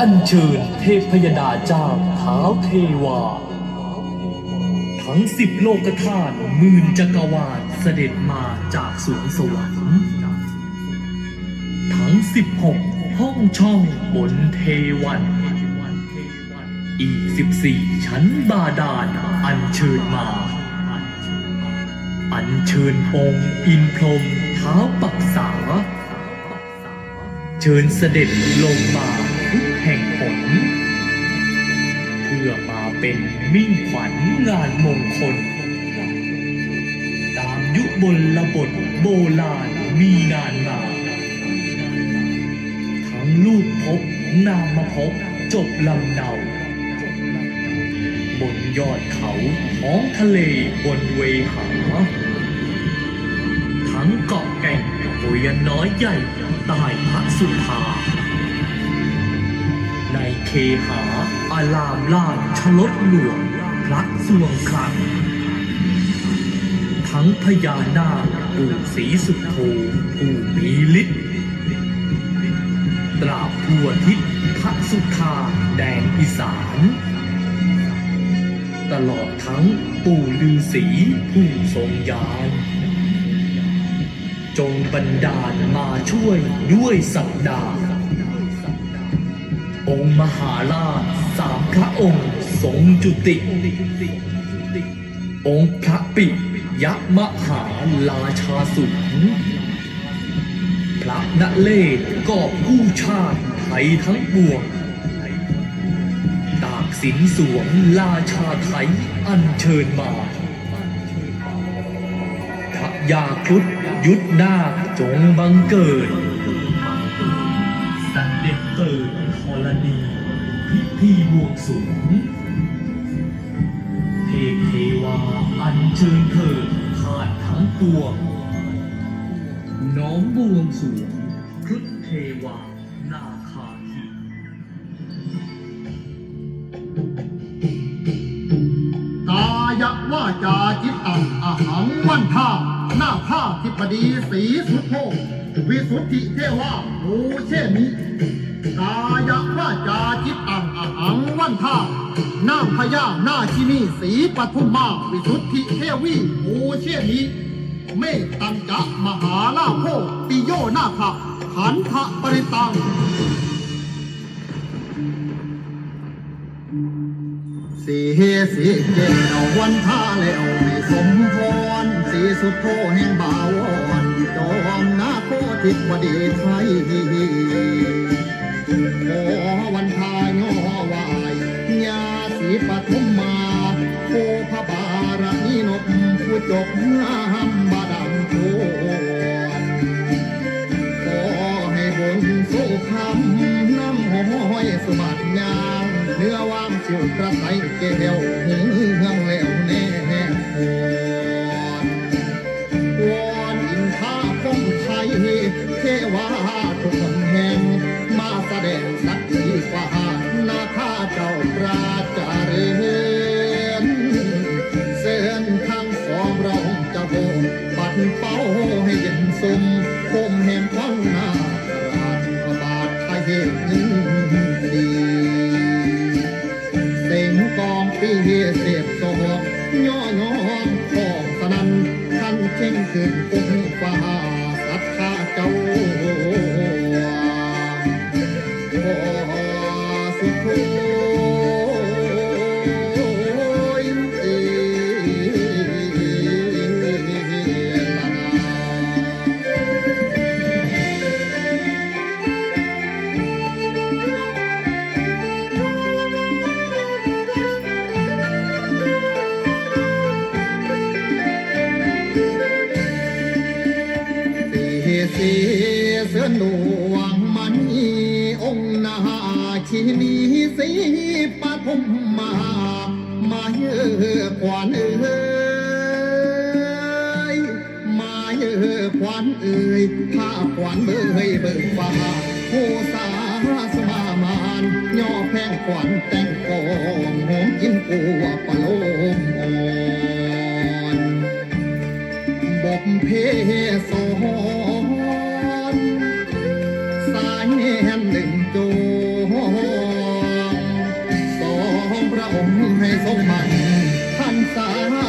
ออัญเชิญเทพยดาเจ้าเท้าวเทวา ทั้งสิบโลกธาตุหมื่นจักรวาลเสด็จมาจากสวงสวรรค์ทั้งสิบหกห้องช่องบนเทวัน อีกสิบสี่ชั้นบาดาลอัญเชิญมา อัญเชิญองค์อินพรมเท้าปักษาเชิญเสด็จลงมา ทุกแห่งหนเพื่อมาเป็นมิ่งขวัญงานมงคล ตามยุบลระบทโบราณมีนานมา ทั้งลูกพบนามมาพบจบลำเนาบนยอดเขาท้องทะเลบนเวหา ทั้งเกาะแก่งปุยน้อยใหญ่ใต้พระสุธา ในเคหาอารามล่าชลดหลวงพระสวงคลังทั้งพญานาคปู่ศรีสุโธผู้มีฤทธิ์ตราบทั่วทิศพระสุธาแดนอีสาน ตลอดทั้งปู่ฤาษีผู้ทรงยานจงบันดาลมาช่วยด้วยสัปดาห์ องค์มหาราชสามพระองค์ทรงจุติ องค์พระปิยะมหาราชาสุนพระนเลศกอบกู้ชาติไทยทั้งปวงตากสินสวงราชาไทยอัญเชิญมาพระยาครุฑยุทธนาจงบังเกิด สันเด็จเกิด พิธีบวงสรวงเทพเทวาอัญเชิญเถิดขาดทั้งปวน้อมบวงสรวงครุฑเทวานาคาทีกายว่าจาจิตตังอาหังวันท่าหน้าผ้าทิพดีสีสุโธวิสุทธิเทวาโอเชมิกายว่าจาจิตตัง หังวันท่าหน้าพญาหน้าชินีสีปทุมมา วิสุทธิเทวีโอเชมิเมตตัญจะมหาลาโภปิโยนาคขันธปริตัง สีเสีเกลวันท่าแล้วไม่สมพร สีสุดโทแห่งบาวอนจอมนาโคทิพดีไทยขอ จบงามบาดังโทขอให้บนสู้คำน้ำห้อยสมัดยางเนื้อว่างชิวกระใสเกลียว สมคมแห่งฟังหน้าราชพระบาทไทยเห็นดีเสียงกองปีเสียบโซย่อยองของสนันท่านเช่งขึ้นกุ้งฟ้าสัทธาเจ้าขอสุดโท หลวงมันนีองค์นาชินีสีปฐมมามาเยอะขวานเอ้ยมาเยอะขวานเอ้ยผ้าขวานเบยเบิกฟ้าโหสาสมามานย่อแพงขวานแต่งกองหอมกินกัวปะโลมอ่อนบ่มเพสอน แห่งหนึ่งโจสองพระองค์ให้สมมันท่านสา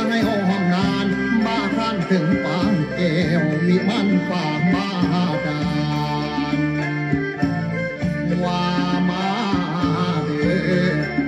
ให้อ้อมนานมาท่านถึงปางแก้วมีมันฝ่ามาดานว่ามาเด้อ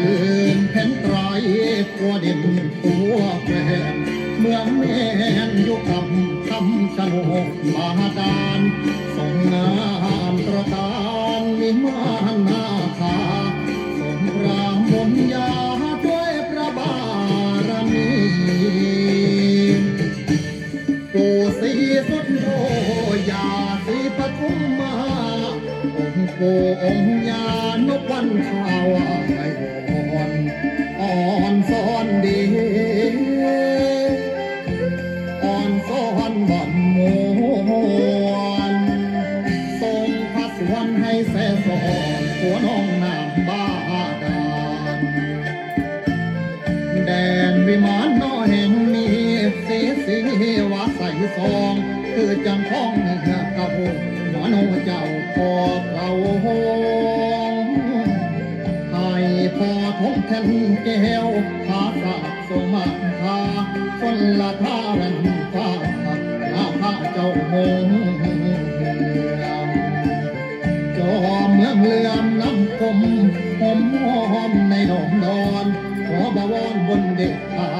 เนื้อพื้นแผ่นไตรกัวดินตัวแกนเมืองแม่นยุคำคำชะโนกมาดานส่งงามตระการมีมานาคาสงครามมนยา องค์ปู่องยานกวันข้าวไออ่อนอ่อนสอนดีอ่อนสอนบ่อนมวนทรงพระสวรรค์ให้แสสอนหัวน้องน้ำบ้าดานแดนวิมานน้อยแห่งนี้สีสีวาใสซอง คือจังพ้องเหือกระโหหมอโนเจ้าพอ นแก้วภาษาสมาคาคนละท่ารันฟ้าลาพาเจ้าหงเหืองจอเมืองเลื่อมน้ำคมหอมหอมในหนองดอน ขอบวรบนเด็กเท้า